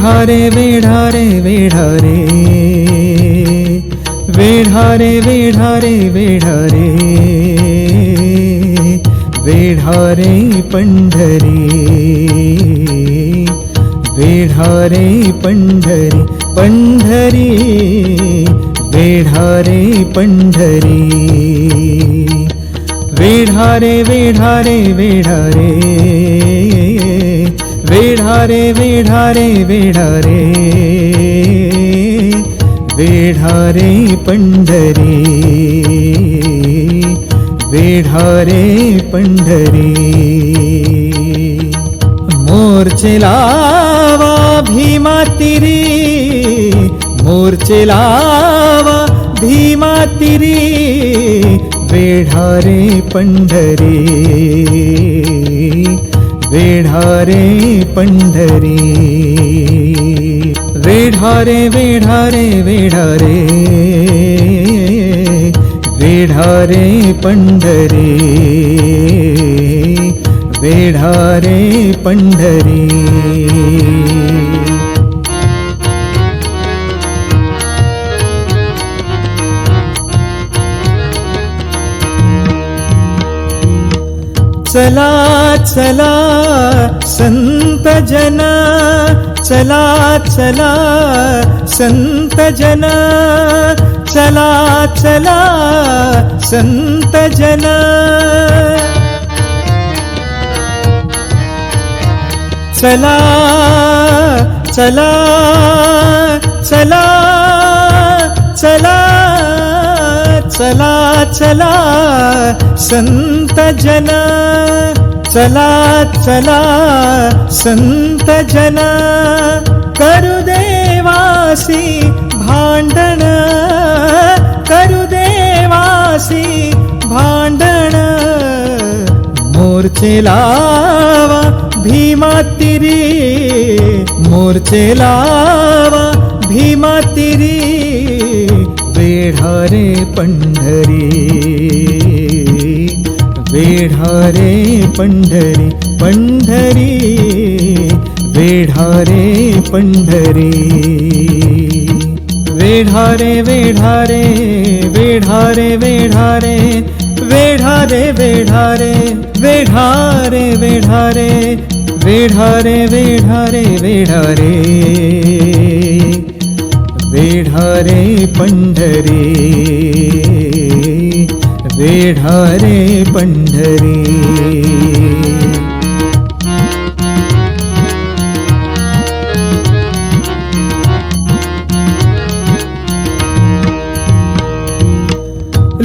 वेढारे वेढारे वेढारे. वेढारे वेढारे वेढारे. वेढारे पंढरी. वेढारे पंढरी पंढरी. वेढारे पंढरी. वेढारे वेढारे वेढारे. वेढारे वेढारे वेढारे. वेढारे पंढरी. वेढारे पंढरी. मोर्चे लावा भीमातिरी मोर्चे लावा भीमा वेढारे पंढरी. रे पंढरी वेढारे रे वेढारे रे वेढा वेढारे वेढा चला चला संत जन चला चला संत जन चला चला संत जन। चला चला चला चला चला चला संत जन. चला चला संत जन. करू देवासी भांडण. करुदेवासी भांडण. मोर्चे लावा भीमा तिरी. मोर्चे लावा भीमा तिरी. वेढारे पंढरी वेढारे पंढरी पंढरी वेढारे पंढरी वेढारे वेढारे वेढारे वेढारे वेढारे वेढारे वेढारे वेढारे वेढारे वेढारे वेढारे रे पंढरे वेढा रे पंढरी.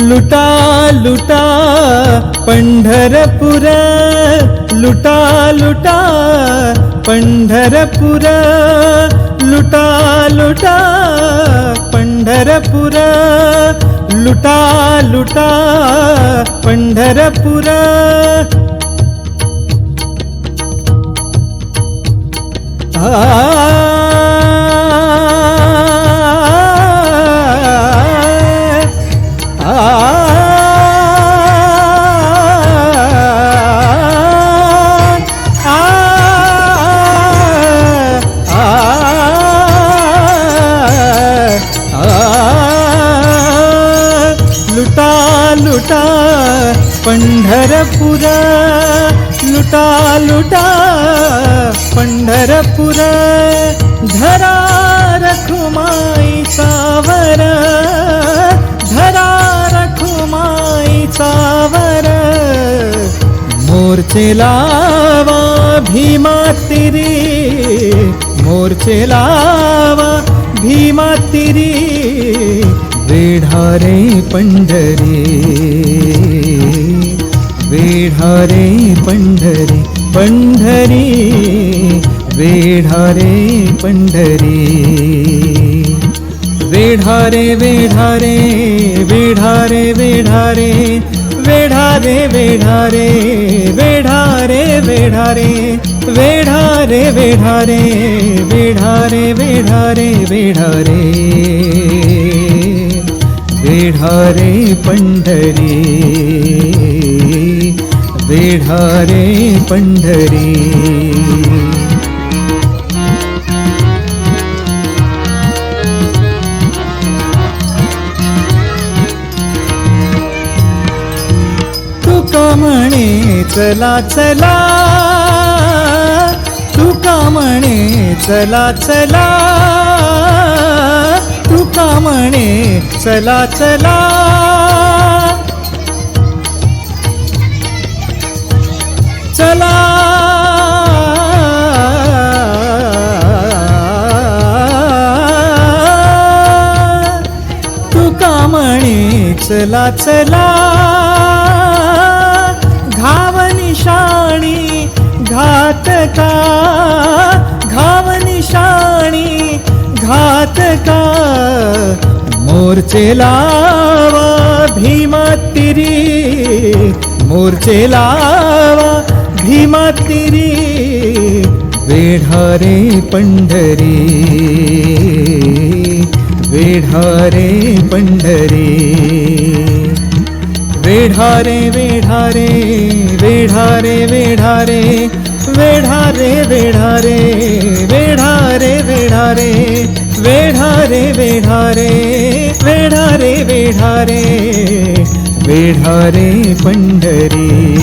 लुटा लुटा पंढरपुरा लुटा लुटा पंढरपुर लुटा लुटा पंढरपुर लुटा लुटा पंढरपुर आ लुटा लुटा पंढरपुरा. लुटा लुटा पंढरपुरा. धरा रखुमाई सावर. धरा रखुमाई सावर. मोर्चे लावा भीमा तिरी. मोर्चे लावा भीमा तिरी. वेढारे पंढरी वेढारे पंढरी पंढरी वेढारे पंढरी वेढारे वेढारे वेढारे वेढारे वेढारे वेढारे वेढारे वेढारे वेढारे वेढारे वेढारे वेढारे वेढारे वेढारे पंढरी वेढारे पंढरी. तुका म्हणे चला चला. तुका म्हणे चला चला. तुका म्हणे? चला चला. चला. तुका म्हणे? चला चला. घावनिशा लावा भीमा तिरी। मोर्चे लावा, भीमा तिरी। वेढारे पंढरी। वेढारे वेढारे वेढारे वेढारे वेढारे वेढारे। वेढारे वेढारे वेढारे वेढारे। वेढारे वेढारे। वेढारे वेढारे पंढरी.